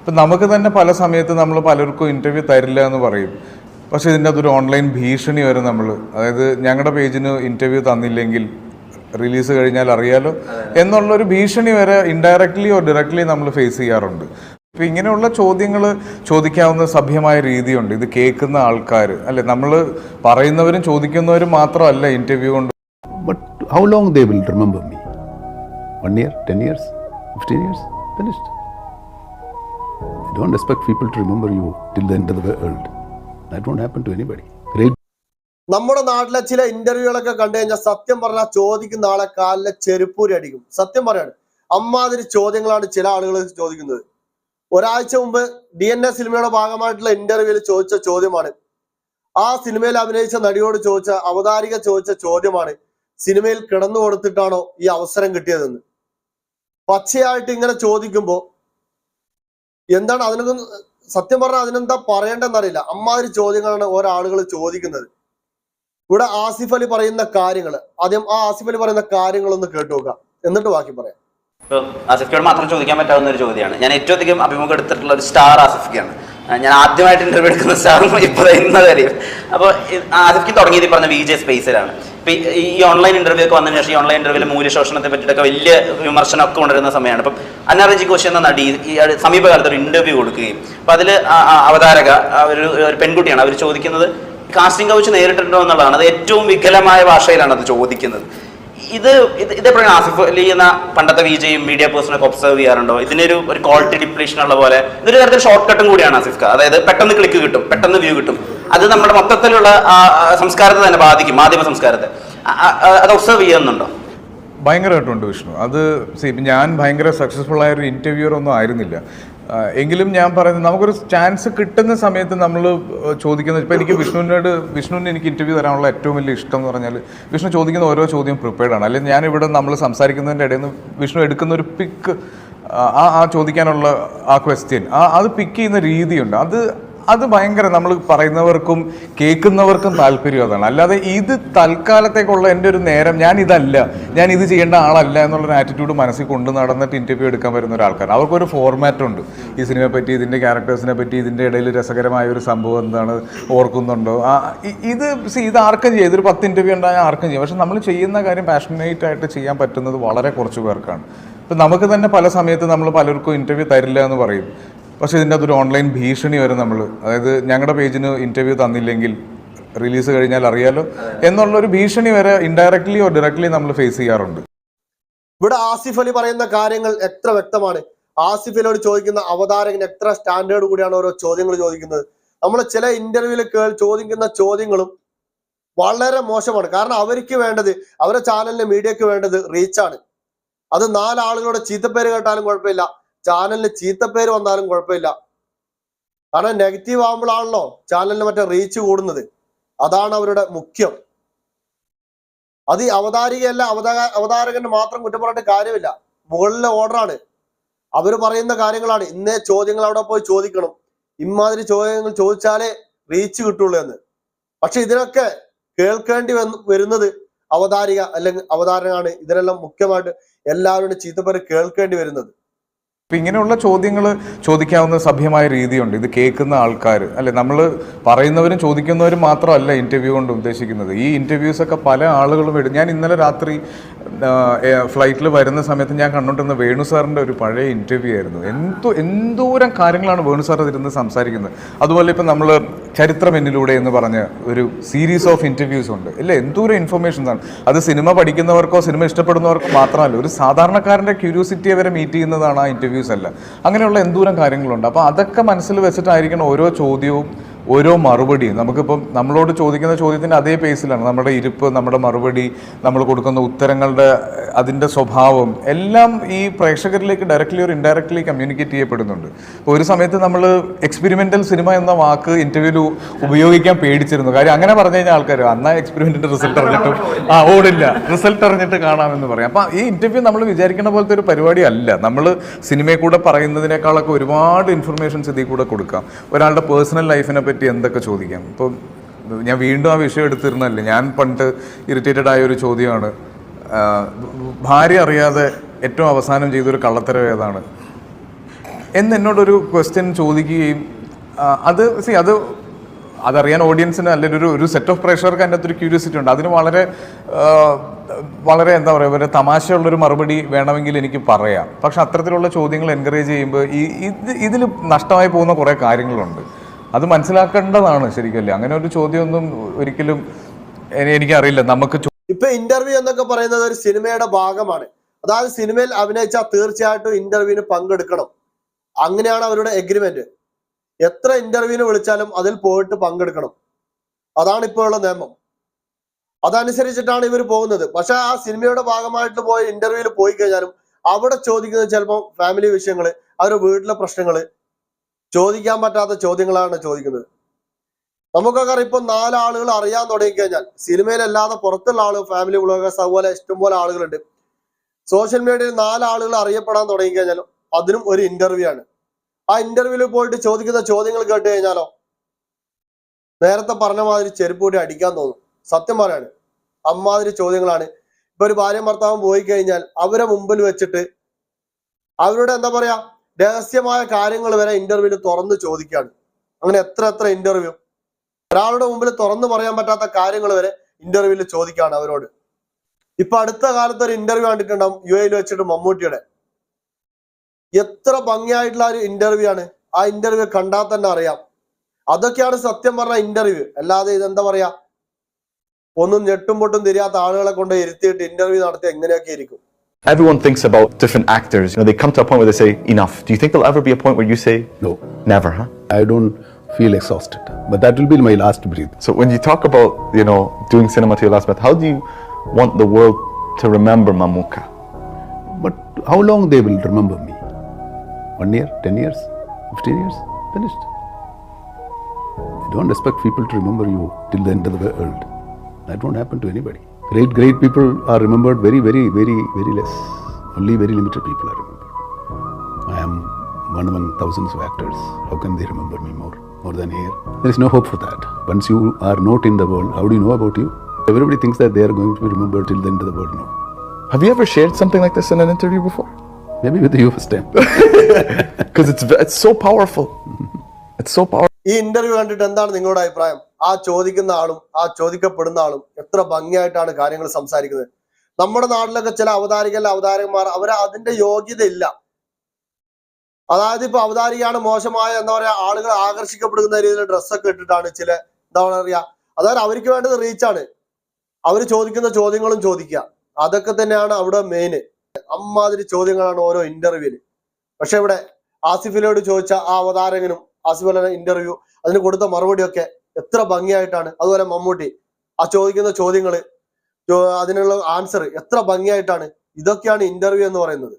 ഇപ്പം നമുക്ക് തന്നെ പല സമയത്ത് നമ്മൾ പലർക്കും ഇന്റർവ്യൂ തരില്ല എന്ന് പറയും. പക്ഷേ ഇതിന്റെ അതൊരു ഓൺലൈൻ ഭീഷണി വരെ നമ്മൾ അതായത് ഞങ്ങളുടെ പേജിന് ഇന്റർവ്യൂ തന്നില്ലെങ്കിൽ റിലീസ് കഴിഞ്ഞാൽ അറിയാലോ എന്നുള്ളൊരു ഭീഷണി വരെ ഇൻഡയറക്ട്ലി ഓർ ഡയറക്ട്ലി നമ്മൾ ഫേസ് ചെയ്യാറുണ്ട്. ഇപ്പം ഇങ്ങനെയുള്ള ചോദ്യങ്ങൾ ചോദിക്കാവുന്ന സഭ്യമായ രീതിയുണ്ട്. ഇത് കേൾക്കുന്ന ആൾക്കാർ അല്ലെ? നമ്മൾ പറയുന്നവരും ചോദിക്കുന്നവരും മാത്രമല്ല ഇന്റർവ്യൂ കൊണ്ട്. But how long they will remember me one year ten years fifteen years Finished. Don't expect people to remember you till the end of the world. That won't happen to anybody. Great. നമ്മുടെ നാട്ടിലെ ചില ഇന്റർവ്യൂകളൊക്കെ കണ്ടു കഴിഞ്ഞാൽ സത്യം പറഞ്ഞാൽ ചോദിക്കുന്ന ആളെ കാലിലെ ചെരുപ്പൂരി അടിക്കും. സത്യം പറയാണ്. അമ്മാതിരി ചോദ്യങ്ങളാണ് ചില ആളുകൾ ചോദിക്കുന്നത്. ഒരാഴ്ച മുമ്പ് ഡി എൻ എ സിനിമയുടെ ഭാഗമായിട്ടുള്ള ഇന്റർവ്യൂവിൽ ചോദിച്ച ചോദ്യമാണ്. ആ സിനിമയിൽ അഭിനയിച്ച നടിയോട് ചോദിച്ച അവതാരിക ചോദിച്ച ചോദ്യമാണ് സിനിമയിൽ കിടന്നു കൊടുത്തിട്ടാണോ ഈ അവസരം കിട്ടിയതെന്ന്. പച്ചയായിട്ട് ഇങ്ങനെ ചോദിക്കുമ്പോ എന്താണ് അതിനൊന്നും സത്യം പറഞ്ഞാൽ അതിനെന്താ പറയേണ്ടെന്നറിയില്ല അമ്മാതിരി ചോദ്യങ്ങളാണ് ഒരാളുകൾ ചോദിക്കുന്നത്. ഇവിടെ ആസിഫ് അലി പറയുന്ന കാര്യങ്ങൾ ആദ്യം ആ ആസിഫ് അലി പറയുന്ന കാര്യങ്ങളൊന്ന് കേട്ടു നോക്കാം എന്നിട്ട് ബാക്കി പറയാം. ആസിഫിയോട് മാത്രം ചോദിക്കാൻ പറ്റാവുന്ന ഒരു ചോദ്യമാണ്. ഞാൻ ഏറ്റവും അധികം അഭിമുഖം എടുത്തിട്ടുള്ള ഒരു സ്റ്റാർ ആസിഫിക്കാണ് ആ, ഞാൻ ആദ്യമായിട്ട് ഇന്റർവ്യൂ എടുക്കുന്ന സ്റ്റാർ ഇപ്പോൾ ഇന്നത് അറിയും അപ്പോൾ ആസിഫിക്ക് തുടങ്ങിയത് പറഞ്ഞ വി ജെ സ്പേസിലാണ്. ഇപ്പം ഈ ഓൺലൈൻ ഇന്റർവ്യൂ ഒക്കെ വന്നതിന് ശേഷം ഈ ഓൺലൈൻ ഇന്റർവ്യൂവിൽ മൂല്യശോഷണത്തെ പറ്റിയിട്ടൊക്കെ വലിയ വിമർശനമൊക്കെ ഉണ്ടായിരുന്ന സമയമാണ്. അപ്പം അന്നാറജി ഘോഷ് എന്ന നടി ഈ സമീപകാലത്ത് ഒരു ഇന്റർവ്യൂ കൊടുക്കുകയും അപ്പം അതിൽ അവതാരക ഒരു ഒരു പെൺകുട്ടിയാണ് അവർ ചോദിക്കുന്നത് കാസ്റ്റിംഗ് കൗച്ച് നേരിട്ടുണ്ടോ എന്നുള്ളതാണ്. അത് ഏറ്റവും വികലമായ ഭാഷയിലാണ് അത് ചോദിക്കുന്നത്. ഇത് ഇതേപ്പോഴും ആസിഫ് അലി എന്ന പണ്ടത്തെ വി ജെയും മീഡിയ പേഴ്സണൊക്കെ ഒബ്സർവ് ചെയ്യാറുണ്ടോ? ഇതിനൊരു ഒരു ക്വാളിറ്റി ഡിപ്ലീഷൻ ഉള്ള പോലെ. ഇതൊരു തരത്തിൽ ഷോർട്ട് കട്ടും കൂടിയാണ് ആസിഫ് അതായത് പെട്ടെന്ന് ക്ലിക്ക് കിട്ടും പെട്ടെന്ന് വ്യൂ കിട്ടും. അത് നമ്മുടെ മൊത്തത്തിലുള്ള സംസ്കാരത്തെ തന്നെ ബാധിക്കും മാധ്യമ സംസ്കാരത്തെ. അത് ഒബ്സർവ് ചെയ്യുന്നുണ്ടോ? ഭയങ്കരമായിട്ടുണ്ട് വിഷ്ണു. അത് ഇപ്പം ഞാൻ ഭയങ്കര സക്സസ്ഫുൾ ആയ ഒരു ഇന്റർവ്യൂർ ഒന്നും ആയിരുന്നില്ല. എങ്കിലും ഞാൻ പറയുന്നത് നമുക്കൊരു ചാൻസ് കിട്ടുന്ന സമയത്ത് നമ്മൾ ചോദിക്കുന്നത് ഇപ്പം എനിക്ക് വിഷ്ണുവിനോട് വിഷ്ണുവിന് എനിക്ക് ഇന്റർവ്യൂ തരാനുള്ള ഏറ്റവും വലിയ ഇഷ്ടം എന്ന് പറഞ്ഞാൽ വിഷ്ണു ചോദിക്കുന്ന ഓരോ ചോദ്യം പ്രിപ്പയർഡ് ആണ്. അല്ലെങ്കിൽ ഞാനിവിടെ നമ്മൾ സംസാരിക്കുന്നതിന്റെ ഇടയിൽ നിന്ന് വിഷ്ണു എടുക്കുന്ന ഒരു പിക്ക് ആ ആ ചോദിക്കാനുള്ള ആ ക്വസ്റ്റ്യൻ ആ അത് പിക്ക് ചെയ്യുന്ന രീതിയുണ്ട്. അത് അത് ഭയങ്കര നമ്മൾ പറയുന്നവർക്കും കേൾക്കുന്നവർക്കും താല്പര്യം അതാണ്. അല്ലാതെ ഇത് തൽക്കാലത്തേക്കുള്ള എന്റെ ഒരു നേരം ഞാൻ ഇതല്ല ഞാൻ ഇത് ചെയ്യേണ്ട ആളല്ല എന്നുള്ളൊരു ആറ്റിറ്റ്യൂഡ് മനസ്സിൽ കൊണ്ടു നടന്നിട്ട് ഇന്റർവ്യൂ എടുക്കാൻ വരുന്ന ഒരാൾക്കാർ അവർക്കൊരു ഫോർമാറ്റ് ഉണ്ട്. ഈ സിനിമയെ പറ്റി ഇതിന്റെ ക്യാരക്ടേഴ്സിനെ പറ്റി ഇതിന്റെ ഇടയിൽ രസകരമായ ഒരു സംഭവം എന്താണ് ഓർക്കുന്നുണ്ടോ? ഇത് ഇത് ആർക്കും ചെയ്യും. ഇതൊരു പത്ത് ഇന്റർവ്യൂ ഉണ്ടായാൽ ആർക്കും ചെയ്യും. പക്ഷെ നമ്മൾ ചെയ്യുന്ന കാര്യം പാഷനേറ്റ് ആയിട്ട് ചെയ്യാൻ പറ്റുന്നത് വളരെ കുറച്ച് പേർക്കാണ്. ഇപ്പം നമുക്ക് തന്നെ പല സമയത്ത് നമ്മൾ പലർക്കും ഇന്റർവ്യൂ തരില്ല എന്ന് പറയും. പക്ഷേ ഇതിന്റെ അതൊരു ഓൺലൈൻ ഭീഷണി വരെ നമ്മൾ അതായത് ഞങ്ങളുടെ പേജിന് ഇന്റർവ്യൂ തന്നില്ലെങ്കിൽ റിലീസ് കഴിഞ്ഞാൽ അറിയാലോ എന്നുള്ളൊരു ഭീഷണി വരെ ഇൻഡയറക്ട്ലി ഓർ ഡയറക്ട്ലി നമ്മൾ ഫേസ് ചെയ്യാറുണ്ട്. ഇവിടെ ആസിഫ് അലി പറയുന്ന കാര്യങ്ങൾ എത്ര വ്യക്തമാണ്? ആസിഫ് അലിയോട് ചോദിക്കുന്ന അവതാരകൻ എത്ര സ്റ്റാൻഡേർഡ് കൂടിയാണ് ഓരോ ചോദ്യങ്ങൾ ചോദിക്കുന്നത്? നമ്മൾ ചില ഇന്റർവ്യൂവിൽ ചോദിക്കുന്ന ചോദ്യങ്ങളും വളരെ മോശമാണ്. കാരണം അവർക്ക് വേണ്ടത് അവരുടെ ചാനലിന് മീഡിയക്ക് വേണ്ടത് റീച്ചാണ് അത് നാലാളുകളുടെ ചീത്തപ്പേര് കേട്ടാലും കുഴപ്പമില്ല. ചാനലിന് ചീത്ത പേര് വന്നാലും കുഴപ്പമില്ല. കാരണം നെഗറ്റീവ് ആകുമ്പോഴാണല്ലോ ചാനലിന് മറ്റേ റീച്ച് കൂടുന്നത്. അതാണ് അവരുടെ മുഖ്യം. അത് അവതാരികയല്ല അവതാര അവതാരകന് മാത്രം കുറ്റം പറഞ്ഞിട്ട് കാര്യമില്ല. മുകളിലെ ഓർഡറാണ് അവർ പറയുന്ന കാര്യങ്ങളാണ്. ഇന്നേ ചോദ്യങ്ങൾ അവിടെ പോയി ചോദിക്കണം. ഇമാതിരി ചോദ്യങ്ങൾ ചോദിച്ചാലേ റീച്ച് കിട്ടുള്ളൂ എന്ന്. പക്ഷെ ഇതിനൊക്കെ കേൾക്കേണ്ടി വന്ന് വരുന്നത് അവതാരിക അല്ലെങ്കിൽ അവതാരനാണ്. ഇതിനെല്ലാം മുഖ്യമായിട്ട് എല്ലാവരുടെ ചീത്തപ്പേര് കേൾക്കേണ്ടി വരുന്നത്. അപ്പം ഇങ്ങനെയുള്ള ചോദ്യങ്ങൾ ചോദിക്കാവുന്ന സഭ്യമായ രീതിയുണ്ട്. ഇത് കേൾക്കുന്ന ആൾക്കാർ അല്ലെ നമ്മൾ പറയുന്നവരും ചോദിക്കുന്നവരും മാത്രമല്ല ഇന്റർവ്യൂ കൊണ്ട് ഉദ്ദേശിക്കുന്നത്. ഈ ഇന്റർവ്യൂസൊക്കെ പല ആളുകളും എടുക്കും ഞാൻ ഇന്നലെ രാത്രി ഫ്ലൈറ്റിൽ വരുന്ന സമയത്ത് ഞാൻ കണ്ടുകൊണ്ടിരുന്ന വേണു സാറിന്റെ ഒരു പഴയ ഇന്റർവ്യൂ ആയിരുന്നു. എന്തോ എന്തോരം കാര്യങ്ങളാണ് വേണു സാർ അതിരുന്ന് സംസാരിക്കുന്നത്? അതുപോലെ ഇപ്പം നമ്മൾ ചരിത്രം എന്നിലൂടെ എന്ന് പറഞ്ഞ ഒരു സീരീസ് ഓഫ് ഇന്റർവ്യൂസ് ഉണ്ട്. ഇല്ല എന്തോരം ഇൻഫർമേഷൻസ് ആണ്. അത് സിനിമ പഠിക്കുന്നവർക്കോ സിനിമ ഇഷ്ടപ്പെടുന്നവർക്കോ മാത്രമല്ല ഒരു സാധാരണക്കാരന്റെ ക്യൂരിയോസിറ്റിയെ വരെ മീറ്റ് ചെയ്യുന്നതാണ് ആ ഇന്റർവ്യൂസ് അല്ല. അങ്ങനെയുള്ള എന്തോരം കാര്യങ്ങളുണ്ട്. അപ്പോൾ അതൊക്കെ മനസ്സിൽ വെച്ചിട്ടായിരിക്കണം ഓരോ ചോദ്യവും ഓരോ മറുപടിയും നമുക്കിപ്പം നമ്മളോട് ചോദിക്കുന്ന ചോദ്യത്തിന്റെ അതേ പേസിലാണ് നമ്മുടെ ഇരിപ്പ് നമ്മുടെ മറുപടി നമ്മൾ കൊടുക്കുന്ന ഉത്തരങ്ങളുടെ അതിന്റെ സ്വഭാവം എല്ലാം ഈ പ്രേക്ഷകരിലേക്ക് ഡയറക്റ്റ്ലി ഒരു ഇൻഡയറക്റ്റ്ലി കമ്മ്യൂണിക്കേറ്റ് ചെയ്യപ്പെടുന്നുണ്ട്. അപ്പോൾ ഒരു സമയത്ത് നമ്മൾ എക്സ്പെരിമെന്റൽ സിനിമ എന്ന വാക്ക് ഇന്റർവ്യൂവിൽ ഉപയോഗിക്കാൻ പേടിച്ചിരുന്നു. കാര്യം അങ്ങനെ പറഞ്ഞു കഴിഞ്ഞാൽ ആൾക്കാർ അന്നാ എക്സ്പെരിമെന്റിന്റെ റിസൾട്ട് അറിഞ്ഞിട്ടും ആ ഓടില്ല. റിസൾട്ട് അറിഞ്ഞിട്ട് കാണാമെന്ന് പറയാം. അപ്പം ഈ ഇന്റർവ്യൂ നമ്മൾ വിചാരിക്കുന്ന പോലത്തെ ഒരു പരിപാടി അല്ല. നമ്മൾ സിനിമയിൽ കൂടെ പറയുന്നതിനേക്കാളൊക്കെ ഒരുപാട് ഇൻഫർമേഷൻസ് ഇതിൽ കൂടെ കൊടുക്കാം. ഒരാളുടെ പേഴ്സണൽ ലൈഫിനെ പറ്റി എന്തൊക്കെ ചോദിക്കാം? ഇപ്പം ഞാൻ വീണ്ടും ആ വിഷയം എടുത്തിരുന്നല്ലേ ഞാൻ പണ്ട് ഇറിറ്റേറ്റഡ് ആയ ഒരു ചോദ്യമാണ്. ഭാര്യ അറിയാതെ ഏറ്റവും അവസാനം ചെയ്തൊരു കള്ളത്തരം ഏതാണ്? എന്ന് എന്നോടൊരു ക്വസ്റ്റ്യൻ ചോദിക്കുകയും അത് സി അത് അതറിയാൻ ഓഡിയൻസിന് അല്ലെങ്കിൽ ഒരു ഒരു സെറ്റ് ഓഫ് പ്രേക്ഷകർക്ക് അതിന്റെ അകത്തൊരു ക്യൂരിയോസിറ്റി ഉണ്ട്. അതിന് വളരെ വളരെ എന്താ പറയുക ഒരു തമാശയുള്ളൊരു മറുപടി വേണമെങ്കിൽ എനിക്ക് പറയാം. പക്ഷെ അത്തരത്തിലുള്ള ചോദ്യങ്ങൾ എൻകറേജ് ചെയ്യുമ്പോൾ ഈ ഇത് ഇതിൽ നഷ്ടമായി പോകുന്ന കുറേ കാര്യങ്ങളുണ്ട്. അത് മനസ്സിലാക്കേണ്ടതാണ് ശരിക്കല്ലേ? അങ്ങനെ ഒരു ചോദ്യമൊന്നും ഒരിക്കലും എനി- എനിക്കറിയില്ല. നമുക്ക് ഇപ്പൊ ഇന്റർവ്യൂ എന്നൊക്കെ പറയുന്നത് ഒരു സിനിമയുടെ ഭാഗമാണ്. അതായത് സിനിമയിൽ അഭിനയിച്ചാൽ തീർച്ചയായിട്ടും ഇന്റർവ്യൂവിന് പങ്കെടുക്കണം. അങ്ങനെയാണ് അവരുടെ എഗ്രിമെന്റ് എത്ര ഇന്റർവ്യൂവിന് വിളിച്ചാലും അതിൽ പോയിട്ട് പങ്കെടുക്കണം. അതാണ് ഇപ്പോൾ ഉള്ള നിയമം. അതനുസരിച്ചിട്ടാണ് ഇവർ പോകുന്നത്. പക്ഷെ ആ സിനിമയുടെ ഭാഗമായിട്ട് പോയ ഇന്റർവ്യൂവിൽ പോയി കഴിഞ്ഞാലും അവിടെ ചോദിക്കുന്നത് ചിലപ്പോൾ ഫാമിലി വിഷയങ്ങൾ അവരുടെ വീട്ടിലെ പ്രശ്നങ്ങൾ ചോദിക്കാൻ പറ്റാത്ത ചോദ്യങ്ങളാണ് ചോദിക്കുന്നത്. നമുക്കൊക്കെ ഇപ്പൊ നാലാളുകൾ അറിയാൻ തുടങ്ങി കഴിഞ്ഞാൽ സിനിമയിലല്ലാതെ പുറത്തുള്ള ആളുകൾ ഫാമിലി വ്ളോഗേഴ്സ് അതുപോലെ ഇഷ്ടംപോലെ ആളുകളുണ്ട്. സോഷ്യൽ മീഡിയയിൽ നാലാളുകൾ അറിയപ്പെടാൻ തുടങ്ങി കഴിഞ്ഞാലും അതിനും ഒരു ഇന്റർവ്യൂ ആണ്. ആ ഇന്റർവ്യൂവിൽ പോയിട്ട് ചോദിക്കുന്ന ചോദ്യങ്ങൾ കേട്ട് കഴിഞ്ഞാലോ നേരത്തെ പറഞ്ഞ മാതിരി ചെരുപ്പ് കൂടി അടിക്കാൻ തോന്നും. സത്യം പറയാണ്. അമ്മാതിരി ചോദ്യങ്ങളാണ്. ഇപ്പൊ ഒരു ഭാര്യ ഭർത്താവും പോയി കഴിഞ്ഞാൽ അവരെ മുമ്പിൽ വെച്ചിട്ട് അവരുടെ എന്താ പറയാ രഹസ്യമായ കാര്യങ്ങൾ വരെ ഇന്റർവ്യൂവിൽ തുറന്ന് ചോദിക്കുകയാണ് അങ്ങനെ എത്ര എത്ര ഇന്റർവ്യൂ ഒരാളുടെ മുമ്പിൽ തുറന്നു പറയാൻ പറ്റാത്ത കാര്യങ്ങൾ വരെ ഇന്റർവ്യൂവിൽ ചോദിക്കുകയാണ് അവരോട്. ഇപ്പൊ അടുത്ത കാലത്ത് ഒരു ഇന്റർവ്യൂ കണ്ടിട്ടുണ്ടാവും യു എയിൽ വെച്ചിട്ട് മമ്മൂട്ടിയുടെ. എത്ര ഭംഗിയായിട്ടുള്ള ഒരു ഇന്റർവ്യൂ ആണ്. ആ ഇന്റർവ്യൂ കണ്ടാൽ തന്നെ അറിയാം. അതൊക്കെയാണ് സത്യം പറഞ്ഞ ഇന്റർവ്യൂ അല്ലാതെ ഇതെന്താ പറയാ? ഒന്നും ഞെട്ടും പൊട്ടും തിരിയാത്ത ആളുകളെ കൊണ്ട് ഇരുത്തിയിട്ട് ഇന്റർവ്യൂ നടത്തി എങ്ങനെയൊക്കെ ഇരിക്കും. Everyone thinks about different actors. You know, they come to a point where they say, enough. Do you think there'll ever be a point where you say, No, never, huh? I don't feel exhausted. But that will be my last breath. So when you talk about, you know, doing cinema to your last breath, how do you want the world to remember Mamuka? But how long they will remember me? One year, ten years, fifteen years? Finished. You don't expect people to remember you till the end of the world. That won't happen to anybody. Great, great people are remembered very, very, very, very less. Only very limited people are remembered. I am one among thousands of actors. How can they remember me more? More than here? There is no hope for that. Once you are not in the world, how do you know about you? Everybody thinks that they are going to be remembered till the end of the world. No. Have you ever shared something like this in an interview before? Maybe with you first time. Because it's, v- it's so powerful. It's so powerful. ഈ interview കണ്ടിട്ട് എന്താണ് നിങ്ങളുടെ അഭിപ്രായം ആ ചോദിക്കുന്ന ആളും ആ ചോദിക്കപ്പെടുന്ന ആളും എത്ര ഭംഗിയായിട്ടാണ് കാര്യങ്ങൾ സംസാരിക്കുന്നത്. നമ്മുടെ നാട്ടിലൊക്കെ ചില അവതാരികല്ല അവതാരകന്മാർ അവർ അതിന്റെ യോഗ്യത ഇല്ല അതായത് ഇപ്പൊ അവതാരികയാണ് മോശമായ എന്താ പറയാ ആളുകൾ ആകർഷിക്കപ്പെടുന്ന രീതിയിൽ ഡ്രസ്സൊക്കെ ഇട്ടിട്ടാണ് ചില എന്താ പറയാ അതായത് അവർക്ക് വേണ്ടത് റീച്ചാണ് അവർ ചോദിക്കുന്ന ചോദ്യങ്ങളും ചോദിക്കുക. അതൊക്കെ തന്നെയാണ് അവിടെ മെയിന് അമ്മാതിരി ചോദ്യങ്ങളാണ് ഓരോ ഇന്റർവ്യൂവിന് പക്ഷെ ഇവിടെ ആസിഫിലോട് ചോദിച്ച ആ അവതാരകനും ആസിഫ് അലിന്റെ ഇന്റർവ്യൂ അതിന് കൊടുത്ത മറുപടിയൊക്കെ എത്ര ഭംഗിയായിട്ടാണ്. അതുപോലെ മമ്മൂട്ടി ആ ചോദിക്കുന്ന ചോദ്യങ്ങൾ അതിനുള്ള ആൻസർ എത്ര ഭംഗിയായിട്ടാണ്. ഇതൊക്കെയാണ് ഇന്റർവ്യൂ എന്ന് പറയുന്നത്.